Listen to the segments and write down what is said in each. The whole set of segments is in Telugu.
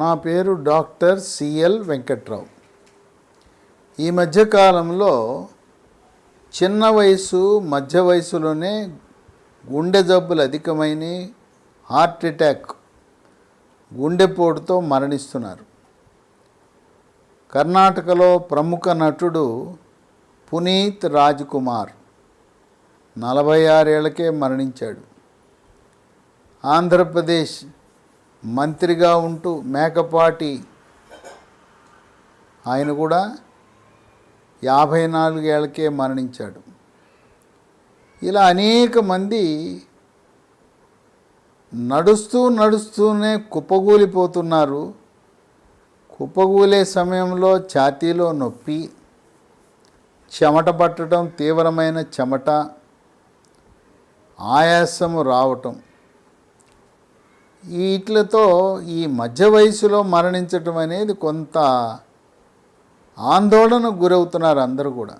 నా పేరు డాక్టర్ సిఎల్ వెంకట్రావు. ఈ మధ్యకాలంలో చిన్న వయసు మధ్య వయసులోనే గుండె జబ్బులు అధికమైనవి హార్ట్ అటాక్ గుండెపోటుతో మరణిస్తున్నారు. కర్ణాటకలో ప్రముఖ నటుడు పునీత్ రాజ్ కుమార్ నలభై ఆరేళ్ళకే మరణించాడు. ఆంధ్రప్రదేశ్ మంత్రిగా ఉంటూ మేకపాటి ఆయన కూడా యాభై నాలుగేళ్ళకే మరణించాడు. ఇలా అనేక మంది నడుస్తూ నడుస్తూనే కుప్పగూలిపోతున్నారు. కుప్పగూలే సమయంలో ఛాతీలో నొప్పి చెమట పట్టడం తీవ్రమైన చెమట ఆయాసము రావటం. వీటితో ఈ మధ్య వయసులో మరణించటం అనేది కొంత ఆందోళనకు గురవుతున్నారు అందరూ కూడా.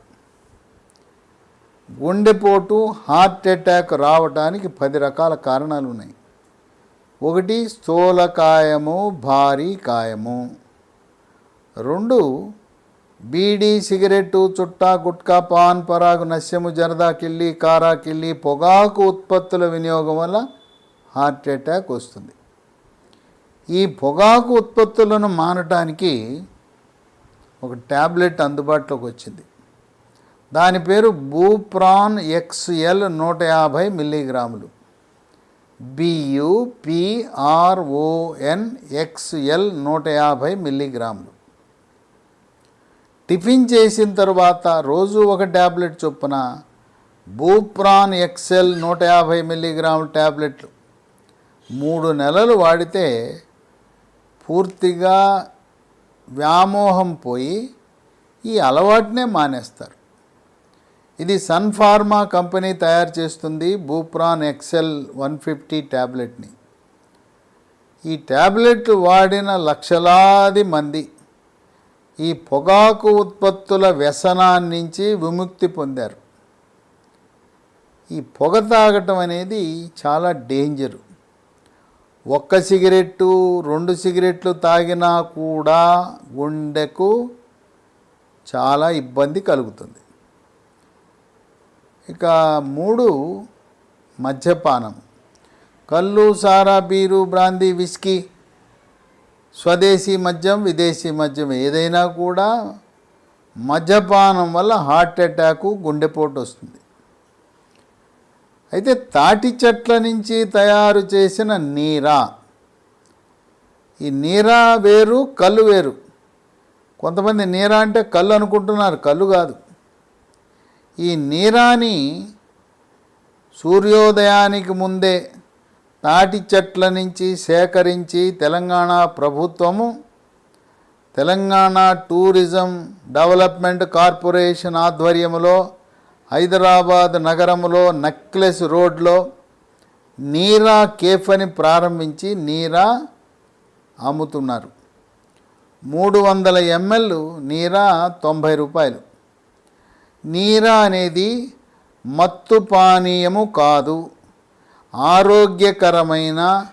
గుండెపోటు హార్ట్ అటాక్ రావడానికి పది రకాల కారణాలు ఉన్నాయి. ఒకటి స్థూలకాయము భారీ కాయము. రెండు బీడీ సిగరెట్టు చుట్టా గుట్కా పాన్ పరాగు నస్యము జరదా కిల్లి కారా కిల్లి పొగాకు ఉత్పత్తుల వినియోగం వల్ల హార్ట్ అటాక్ వస్తుంది. ఈ పొగాకు ఉత్పత్తులను మానటానికి ఒక ట్యాబ్లెట్ అందుబాటులోకి వచ్చింది. దాని పేరు బూప్రాన్ ఎక్స్ఎల్ నూట యాభై మిల్లీగ్రాములు. బియుపిఆర్ఓఎన్ ఎక్స్ఎల్ నూట యాభై మిల్లీగ్రాములు. టిఫిన్ చేసిన తర్వాత రోజు ఒక ట్యాబ్లెట్ చొప్పున బూప్రాన్ ఎక్సెల్ నూట యాభై మిల్లీగ్రాముల ట్యాబ్లెట్లు మూడు నెలలు వాడితే పూర్తిగా వ్యామోహం పోయి ఈ అలవాటునే మానేస్తారు. ఇది సన్ ఫార్మా కంపెనీ తయారు చేస్తుంది బూప్రాన్ ఎక్సెల్ వన్ ఫిఫ్టీ ట్యాబ్లెట్ని ఈ ట్యాబ్లెట్ వాడిన లక్షలాది మంది ఈ పొగాకు ఉత్పత్తుల వ్యసనాన్నించి విముక్తి పొందారు. ఈ పొగ తాగటం అనేది చాలా డేంజరు. ఒక్క సిగరెట్టు రెండు సిగరెట్లు తాగినా కూడా గుండెకు చాలా ఇబ్బంది కలుగుతుంది. ఇక మూడు మద్యపానం. కళ్ళు సారా బీరు బ్రాందీ విస్కీ స్వదేశీ మద్యం విదేశీ మద్యం ఏదైనా కూడా మద్యపానం వల్ల హార్ట్ అటాకు గుండెపోటు వస్తుంది. అయితే తాటి చెట్ల నుంచి తయారు చేసిన నీరా. ఈ నీరా వేరు కళ్ళు వేరు. కొంతమంది నీరా అంటే కళ్ళు అనుకుంటున్నారు కళ్ళు కాదు. ఈ నీరాని సూర్యోదయానికి ముందే తాటి చెట్ల నుంచి సేకరించి తెలంగాణ ప్రభుత్వము తెలంగాణ టూరిజం డెవలప్మెంట్ కార్పొరేషన్ ఆధ్వర్యంలో హైదరాబాద్ నగరంలో నక్లెస్ రోడ్లో నీరా కేఫ్ అని ప్రారంభించి నీరా అమ్ముతున్నారు. మూడు వందల ఎంఎల్ నీరా తొంభై రూపాయలు. నీరా అనేది మత్తు పానీయము కాదు. ఆరోగ్యకరమైన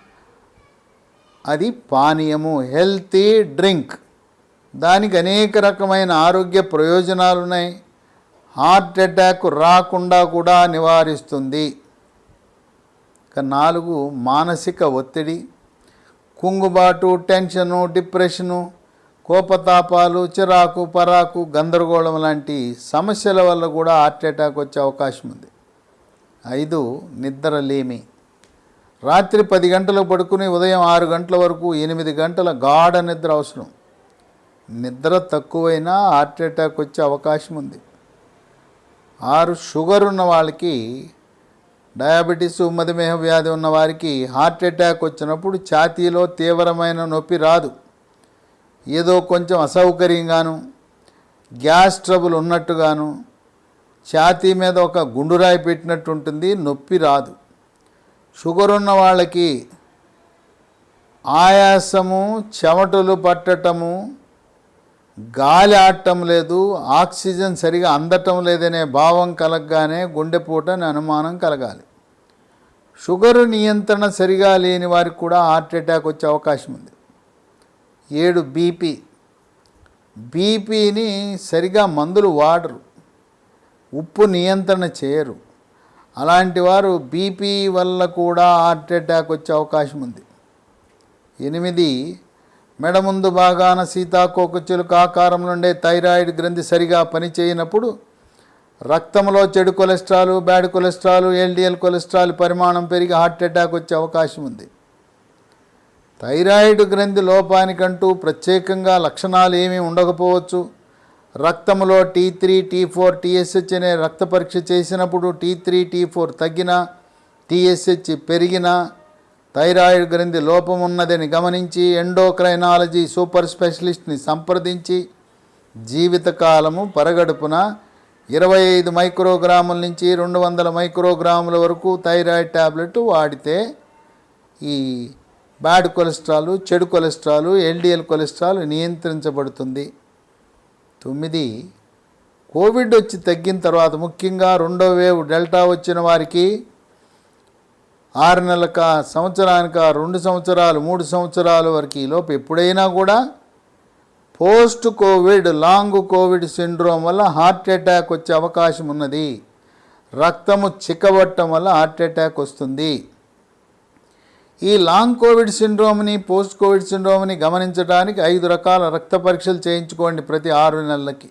అది పానీయము హెల్తీ డ్రింక్. దానికి అనేక రకమైన ఆరోగ్య ప్రయోజనాలు ఉన్నాయి హార్ట్ అటాక్ రాకుండా కూడా నివారిస్తుంది. ఇక నాలుగు మానసిక ఒత్తిడి కుంగుబాటు టెన్షను డిప్రెషను కోపతాపాలు చిరాకు పరాకు గందరగోళం లాంటి సమస్యల వల్ల కూడా హార్ట్ అటాక్ వచ్చే అవకాశం ఉంది. ఐదు నిద్ర లేమి. రాత్రి పది గంటలకు పడుకుని ఉదయం ఆరు గంటల వరకు ఎనిమిది గంటల గాఢ నిద్ర అవసరం. నిద్ర తక్కువైనా హార్ట్ అటాక్ వచ్చే అవకాశం ఉంది. ఆరు షుగర్ ఉన్న వాళ్ళకి డయాబెటీస్ మధుమేహ వ్యాధి ఉన్న వారికి హార్ట్ అటాక్ వచ్చినప్పుడు ఛాతీలో తీవ్రమైన నొప్పి రాదు. ఏదో కొంచెం అసౌకర్యంగాను గ్యాస్ ట్రబుల్ ఉన్నట్టుగాను ఛాతీ మీద ఒక గుండురాయి పెట్టినట్టు ఉంటుంది నొప్పి రాదు. షుగర్ ఉన్న వాళ్ళకి ఆయాసము చెమటలు పట్టటము గాలి ఆడటం లేదు ఆక్సిజన్ సరిగా అందటం లేదనే భావం కలగగానే గుండెపోటని అనుమానం కలగాలి. షుగర్ నియంత్రణ సరిగా లేని వారికి కూడా హార్ట్ అటాక్ వచ్చే అవకాశం ఉంది. ఏడు బీపీ. బీపీని సరిగా మందులు వాడరు ఉప్పు నియంత్రణ చేయరు. అలాంటి వారు బీపీ వల్ల కూడా హార్ట్ అటాక్ వచ్చే అవకాశం ఉంది. ఎనిమిది మెడ ముందు భాగాన సీతాకోకచులుక ఆకారం నుండే థైరాయిడ్ గ్రంథి సరిగా పనిచేయనప్పుడు రక్తంలో చెడు cholesterol bad cholesterol LDL cholesterol పరిమాణం పెరిగి హార్ట్ అటాక్ వచ్చే అవకాశం ఉంది. థైరాయిడ్ గ్రంథి లోపానికంటూ ప్రత్యేకంగా లక్షణాలు ఏమీ ఉండకపోవచ్చు. రక్తంలో T three T four TSH అనే రక్త పరీక్ష చేసినప్పుడు టీ త్రీ టీ ఫోర్ తగ్గిన టీఎస్హెచ్ పెరిగిన థైరాయిడ్ గ్రంథి లోపం ఉన్నదని గమనించి ఎండోక్రైనాలజీ సూపర్ స్పెషలిస్ట్ని సంప్రదించి జీవితకాలము పరగడుపున ఇరవై ఐదు మైక్రోగ్రాముల నుంచి రెండు వందల మైక్రోగ్రాముల వరకు థైరాయిడ్ ట్యాబ్లెట్ వాడితే ఈ బ్యాడ్ కొలెస్ట్రాల్ చెడు కొలెస్ట్రాల్ ఎల్డిఎల్ కొలెస్ట్రాల్ నియంత్రించబడుతుంది. తొమ్మిది కోవిడ్ వచ్చి తగ్గిన తర్వాత ముఖ్యంగా రెండో వేవ్ డెల్టా వచ్చిన వారికి ఆరు నెలలక సంవత్సరానిక రెండు సంవత్సరాలు మూడు సంవత్సరాల వరకు ఈ లోపు ఎప్పుడైనా కూడా post Covid long Covid syndrome వల్ల హార్ట్ అటాక్ వచ్చే అవకాశం ఉన్నది. రక్తము చిక్కబట్టడం వల్ల హార్ట్ అటాక్ వస్తుంది. ఈ లాంగ్ కోవిడ్ సిండ్రోమ్ని పోస్ట్ కోవిడ్ సిండ్రోమ్ని గమనించడానికి ఐదు రకాల రక్త పరీక్షలు చేయించుకోండి ప్రతి ఆరు నెలలకి.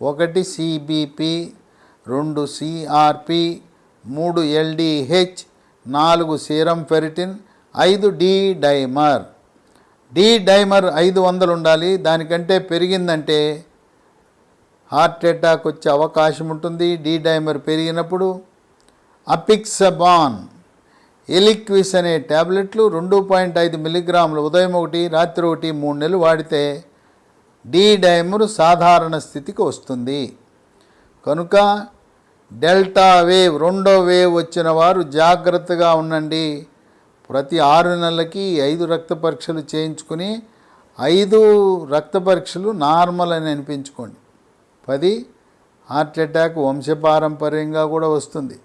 ఒకటి సిబిపి రెండు సిఆర్పి మూడు ఎల్డిహెచ్ నాలుగు సీరం ఫెరిటిన్ ఐదు డి డైమర్. డి డైమర్ ఐదు వందలు ఉండాలి. దానికంటే పెరిగిందంటే హార్ట్ అటాక్ వచ్చే అవకాశం ఉంటుంది. డి డైమర్ పెరిగినప్పుడు అపిక్సబాన్ ఎలిక్విస్ అనే ట్యాబ్లెట్లు రెండు పాయింట్ ఐదు మిల్లీగ్రాములు ఉదయం ఒకటి రాత్రి ఒకటి మూడు నెలలు వాడితే డి డైమర్ సాధారణ స్థితికి వస్తుంది. కనుక డెల్టా వేవ్ రెండో వేవ్ వచ్చిన వారు జాగ్రత్తగా ఉండండి. ప్రతి ఆరు నెలలకి ఐదు రక్త పరీక్షలు చేయించుకుని ఐదు రక్త పరీక్షలు నార్మల్ అని అనిపించుకోండి. పది హార్ట్ అటాక్ వంశపారంపర్యంగా కూడా వస్తుంది.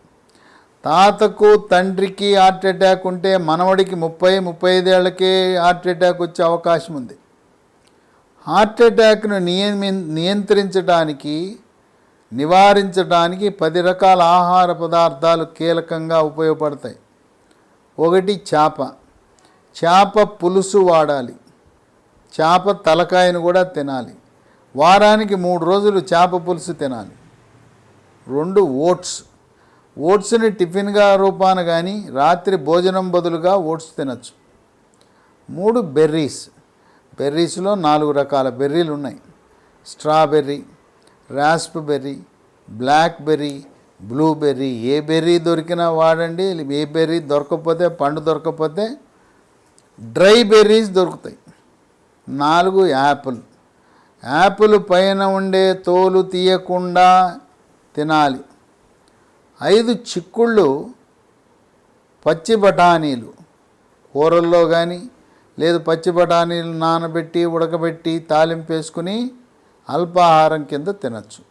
తాతకు తండ్రికి హార్ట్ అటాక్ ఉంటే మనవడికి ముప్పై ముప్పై ఐదేళ్ళకే హార్ట్ అటాక్ వచ్చే అవకాశం ఉంది. హార్ట్ అటాక్ను నియమి నియంత్రించడానికి నివారించడానికి పది రకాల ఆహార పదార్థాలు కీలకంగా ఉపయోగపడతాయి. ఒకటి చేప. చేప పులుసు వాడాలి. చేప తలకాయను కూడా తినాలి. వారానికి మూడు రోజులు చేప పులుసు తినాలి. రెండు ఓట్స్. ఓట్స్ని టిఫిన్గా రూపాన కానీ రాత్రి భోజనం బదులుగా ఓట్స్ తినచ్చు. మూడు బెర్రీస్. బెర్రీస్లో నాలుగు రకాల బెర్రీలు ఉన్నాయి స్ట్రాబెర్రీ రాస్ప్బెర్రీ బ్లాక్బెర్రీ బ్లూబెర్రీ. ఏ బెర్రీ దొరికినా వాడండి ఏ బెర్రీ దొరకకపోతే పండు దొరకకపోతే డ్రై బెర్రీస్ దొరుకుతాయి. నాలుగు యాపిల్. యాపిల్ పైన ఉండే తోలు తీయకుండా తినాలి. ఐదు చిక్కుళ్ళు పచ్చి బఠానీలు. కూరల్లో కానీ లేదు పచ్చి బఠానీలు నానబెట్టి ఉడకబెట్టి తాలింపు వేసుకుని అల్పాహారం కింద తినచ్చు.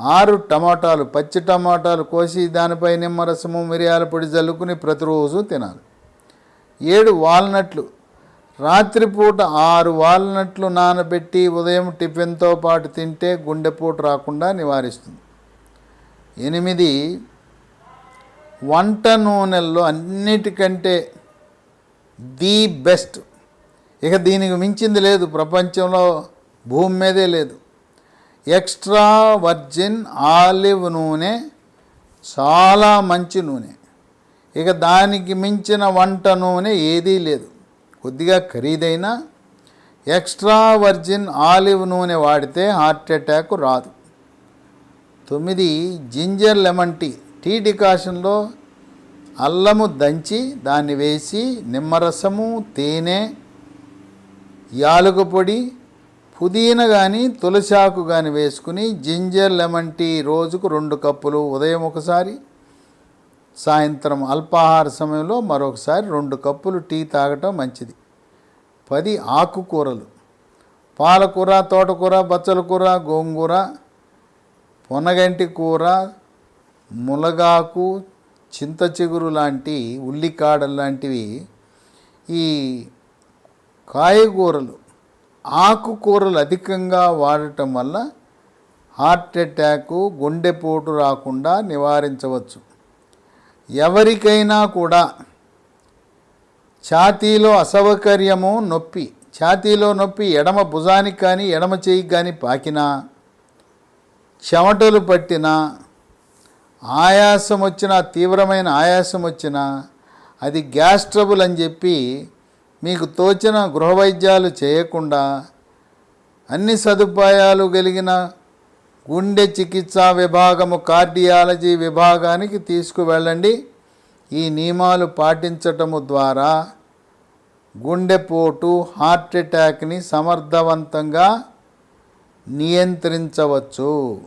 ఆరు టమాటాలు పచ్చి టమాటాలు కోసి దానిపై నిమ్మరసము మిరియాల పొడి జల్లుకుని ప్రతిరోజు తినాలి. ఏడు వాల్నట్లు రాత్రిపూట ఆరు వాల్నట్లు నానబెట్టి ఉదయం టిఫిన్తో పాటు తింటే గుండెపోటు రాకుండా నివారిస్తుంది. ఎనిమిది వంట నూనెల్లో అన్నిటికంటే ది బెస్ట్. ఇక దీనికి మించింది లేదు. ప్రపంచంలో భూమి మీదే లేదు. ఎక్స్ట్రా వర్జిన్ ఆలివ్ నూనె చాలా మంచి నూనె. ఇక దానికి మించిన వంట నూనె ఏదీ లేదు. కొద్దిగా ఖరీదైన ఎక్స్ట్రా వర్జిన్ ఆలివ్ నూనె వాడితే హార్ట్ అటాక్ రాదు. తొమ్మిది జింజర్ లెమన్ టీ. టీ డికాషన్లో అల్లము దంచి దాన్ని వేసి నిమ్మరసము తేనె యాలక పొడి పుదీనా కానీ తులసాకు కానీ వేసుకుని జింజర్ లెమన్ టీ రోజుకు రెండు కప్పులు ఉదయం ఒకసారి సాయంత్రం అల్పాహార సమయంలో మరొకసారి రెండు కప్పులు టీ తాగటం మంచిది. పది ఆకుకూరలు. పాలకూర తోటకూర బచ్చల కూర గోంగూర పొనగంటి కూర ములగాకు చింత చిగురు లాంటి ఉల్లికాడలు లాంటివి ఈ కాయగూరలు ఆకుకూరలు అధికంగా వాడటం వల్ల హార్ట్ అటాకు గుండెపోటు రాకుండా నివారించవచ్చు. ఎవరికైనా కూడా ఛాతీలో అసౌకర్యము నొప్పి ఛాతీలో నొప్పి ఎడమ భుజానికి కానీ ఎడమ చేయికి కానీ పాకినా చెమటలు పట్టినా ఆయాసం వచ్చినా తీవ్రమైన ఆయాసం వచ్చినా అది గ్యాస్ ట్రబుల్ అని చెప్పి మీకు తోచిన గృహవైద్యాలు చేయకుండా అన్ని సదుపాయాలు కలిగిన గుండె చికిత్సా విభాగము కార్డియాలజీ విభాగానికి తీసుకువెళ్ళండి. ఈ నియమాలు పాటించటము ద్వారా గుండెపోటు హార్ట్ అటాక్ని సమర్థవంతంగా నియంత్రించవచ్చు.